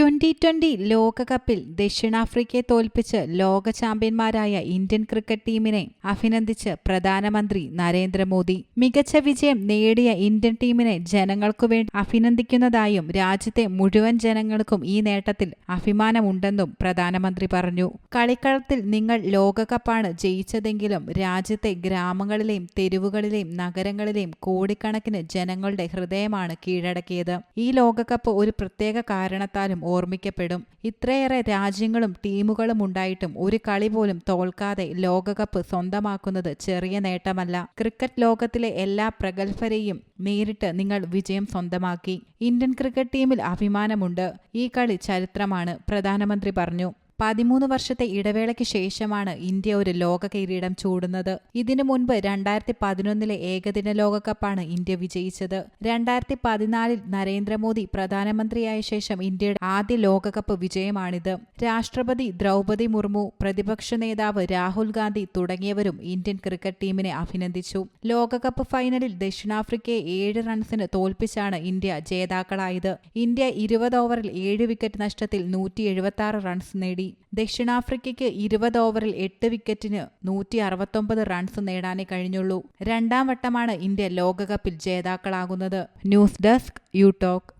Twenty twenty ലോകകപ്പിൽ ദക്ഷിണാഫ്രിക്കയെ തോൽപ്പിച്ച് ലോക ചാമ്പ്യന്മാരായ ഇന്ത്യൻ ക്രിക്കറ്റ് ടീമിനെ അഭിനന്ദിച്ച് പ്രധാനമന്ത്രി നരേന്ദ്രമോദി. മികച്ച വിജയം നേടിയ ഇന്ത്യൻ ടീമിനെ ജനങ്ങൾക്കു വേണ്ടി അഭിനന്ദിക്കുന്നതായും രാജ്യത്തെ മുഴുവൻ ജനങ്ങൾക്കും ഈ നേട്ടത്തിൽ അഭിമാനമുണ്ടെന്നും പ്രധാനമന്ത്രി പറഞ്ഞു. കളിക്കളത്തിൽ നിങ്ങൾ ലോകകപ്പാണ് ജയിച്ചതെങ്കിലും രാജ്യത്തെ ഗ്രാമങ്ങളിലെയും തെരുവുകളിലെയും നഗരങ്ങളിലെയും കോടിക്കണക്കിന് ജനങ്ങളുടെ ഹൃദയമാണ് കീഴടക്കിയത്. ഈ ലോകകപ്പ് ഒരു പ്രത്യേക കാരണത്താലും ഓർമ്മിക്കപ്പെടും. ഇത്രയേറെ രാജ്യങ്ങളും ടീമുകളും ഉണ്ടായിട്ടും ഒരു കളി പോലും തോൽക്കാതെ ലോകകപ്പ് സ്വന്തമാക്കുന്നത് ചെറിയ നേട്ടമല്ല. ക്രിക്കറ്റ് ലോകത്തിലെ എല്ലാ പ്രഗത്ഭരെയും നേരിട്ട് നിങ്ങൾ വിജയം സ്വന്തമാക്കി. ഇന്ത്യൻ ക്രിക്കറ്റ് ടീമിൽ അഭിമാനമുണ്ട്. ഈ കളി ചരിത്രമാണ് പ്രധാനമന്ത്രി പറഞ്ഞു. പതിമൂന്ന് വർഷത്തെ ഇടവേളയ്ക്ക് ശേഷമാണ് ഇന്ത്യ ഒരു ലോക കിരീടം ചൂടുന്നത്. ഇതിനു മുൻപ് രണ്ടായിരത്തി പതിനൊന്നിലെ ഏകദിന ലോകകപ്പാണ് ഇന്ത്യ വിജയിച്ചത്. രണ്ടായിരത്തി പതിനാലിൽ നരേന്ദ്രമോദി പ്രധാനമന്ത്രിയായ ശേഷം ഇന്ത്യയുടെ ആദ്യ ലോകകപ്പ് വിജയമാണിത്. രാഷ്ട്രപതി ദ്രൗപദി മുർമു പ്രതിപക്ഷ നേതാവ് രാഹുൽ ഗാന്ധി തുടങ്ങിയവരും ഇന്ത്യൻ ക്രിക്കറ്റ് ടീമിനെ അഭിനന്ദിച്ചു. ലോകകപ്പ് ഫൈനലിൽ ദക്ഷിണാഫ്രിക്കയെ ഏഴ് റൺസിന് തോൽപ്പിച്ചാണ് ഇന്ത്യ ജേതാക്കളായത്. ഇന്ത്യ ഇരുപത് ഓവറിൽ ഏഴ് വിക്കറ്റ് നഷ്ടത്തിൽ നൂറ്റി റൺസ് നേടി. ദക്ഷിണാഫ്രിക്കയ്ക്ക് ഇരുപത് ഓവറിൽ എട്ട് വിക്കറ്റിന് നൂറ്റി അറുപത്തൊമ്പത് റൺസ് നേടാനേ കഴിഞ്ഞുള്ളൂ. രണ്ടാം വട്ടമാണ് ഇന്ത്യ ലോകകപ്പിൽ ജേതാക്കളാകുന്നത്. News desk you talk